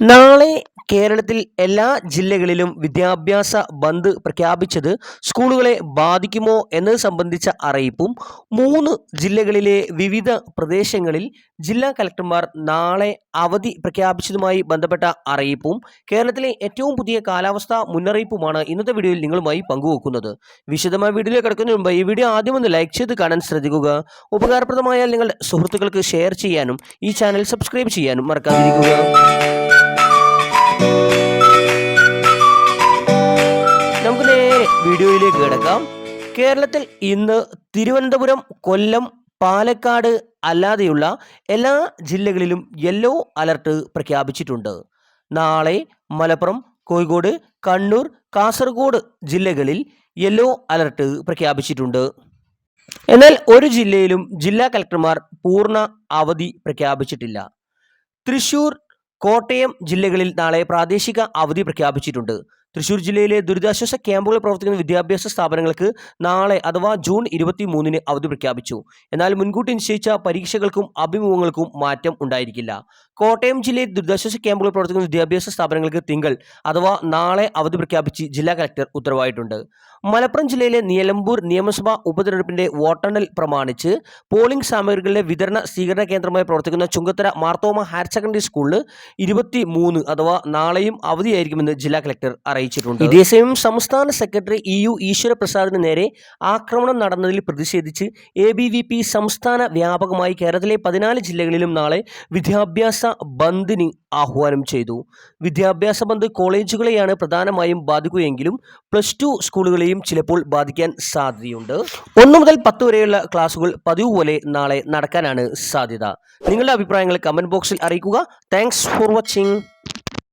നാളെ കേരളത്തിൽ എല്ലാ ജില്ലകളിലും വിദ്യാഭ്യാസ ബന്ദ് പ്രഖ്യാപിച്ചത് സ്കൂളുകളെ ബാധിക്കുമോ എന്നത് സംബന്ധിച്ച അറിയിപ്പും മൂന്ന് ജില്ലകളിലെ വിവിധ പ്രദേശങ്ങളിൽ ജില്ലാ കലക്ടർമാർ നാളെ അവധി പ്രഖ്യാപിച്ചതുമായി ബന്ധപ്പെട്ട അറിയിപ്പും കേരളത്തിലെ ഏറ്റവും പുതിയ കാലാവസ്ഥാ മുന്നറിയിപ്പുമാണ് ഇന്നത്തെ വീഡിയോയിൽ നിങ്ങളുമായി പങ്കുവെക്കുന്നത്. വിശദമായ വീഡിയോയിലേക്ക് കിടക്കുന്നതിന് മുമ്പ് ഈ വീഡിയോ ആദ്യം ഒന്ന് ലൈക്ക് ചെയ്ത് കാണാൻ ശ്രദ്ധിക്കുക. ഉപകാരപ്രദമായാൽ നിങ്ങളുടെ സുഹൃത്തുക്കൾക്ക് ഷെയർ ചെയ്യാനും ഈ ചാനൽ സബ്സ്ക്രൈബ് ചെയ്യാനും മറക്കാതിരിക്കുക. വീഡിയോയിലേക്ക് കിടക്കാം. കേരളത്തിൽ ഇന്ന് തിരുവനന്തപുരം കൊല്ലം പാലക്കാട് അല്ലാതെയുള്ള എല്ലാ ജില്ലകളിലും യെല്ലോ അലർട്ട് പ്രഖ്യാപിച്ചിട്ടുണ്ട്. നാളെ മലപ്പുറം കോഴിക്കോട് കണ്ണൂർ കാസർഗോഡ് ജില്ലകളിൽ യെല്ലോ അലർട്ട് പ്രഖ്യാപിച്ചിട്ടുണ്ട്. എന്നാൽ ഒരു ജില്ലയിലും ജില്ലാ കലക്ടർമാർ പൂർണ അവധി പ്രഖ്യാപിച്ചിട്ടില്ല. തൃശൂർ കോട്ടയം ജില്ലകളിൽ നാളെ പ്രാദേശിക അവധി പ്രഖ്യാപിച്ചിട്ടുണ്ട്. തൃശൂർ ജില്ലയിലെ ദുരിതാശ്വാസ ക്യാമ്പുകൾ പ്രവർത്തിക്കുന്ന വിദ്യാഭ്യാസ സ്ഥാപനങ്ങൾക്ക് നാളെ അഥവാ ജൂൺ ഇരുപത്തി മൂന്നിന് അവധി പ്രഖ്യാപിച്ചു. എന്നാൽ മുൻകൂട്ടി നിശ്ചയിച്ച പരീക്ഷകൾക്കും അഭിമുഖങ്ങൾക്കും മാറ്റം ഉണ്ടായിരിക്കില്ല. കോട്ടയം ജില്ലയിൽ ദുരിതാശ്വാസ ക്യാമ്പുകൾ പ്രവർത്തിക്കുന്ന വിദ്യാഭ്യാസ സ്ഥാപനങ്ങൾക്ക് തിങ്കൾ അഥവാ നാളെ അവധി പ്രഖ്യാപിച്ച് ജില്ലാ കലക്ടർ ഉത്തരവായിട്ടുണ്ട്. മലപ്പുറം ജില്ലയിലെ നിലമ്പൂർ നിയമസഭാ ഉപതെരഞ്ഞെടുപ്പിന്റെ വോട്ടെണ്ണൽ പ്രമാണിച്ച് പോളിംഗ് സാമഗ്രികളുടെ വിതരണ സ്വീകരണ കേന്ദ്രമായി പ്രവർത്തിക്കുന്ന ചുങ്കത്തര മാർത്തോമ ഹയർ സെക്കൻഡറി സ്കൂളിൽ ഇരുപത്തി അഥവാ നാളെയും അവധിയായിരിക്കുമെന്ന് ജില്ലാ കലക്ടർ അറിയിച്ചിട്ടുണ്ട്. ഇതേസമയം സംസ്ഥാന സെക്രട്ടറി ഇ യു ഈശ്വരപ്രസാദിന് നേരെ ആക്രമണം നടന്നതിൽ പ്രതിഷേധിച്ച് എ ബി വി പി സംസ്ഥാന വ്യാപകമായി കേരളത്തിലെ പതിനാല് ജില്ലകളിലും നാളെ വിദ്യാഭ്യാസ ബന്ദിന് ആഹ്വാനം ചെയ്തു. വിദ്യാഭ്യാസ ബന്ദ് കോളേജുകളെയാണ് പ്രധാനമായും ബാധിക്കുകയെങ്കിലും പ്ലസ് ടു സ്കൂളുകളെയും ചിലപ്പോൾ ബാധിക്കാൻ സാധ്യതയുണ്ട്. ഒന്ന് മുതൽ പത്ത് വരെയുള്ള ക്ലാസുകൾ പതിവ് പോലെ നാളെ നടക്കാനാണ് സാധ്യത. നിങ്ങളുടെ അഭിപ്രായങ്ങൾ കമന്റ് ബോക്സിൽ അറിയിക്കുക. Thanks for watching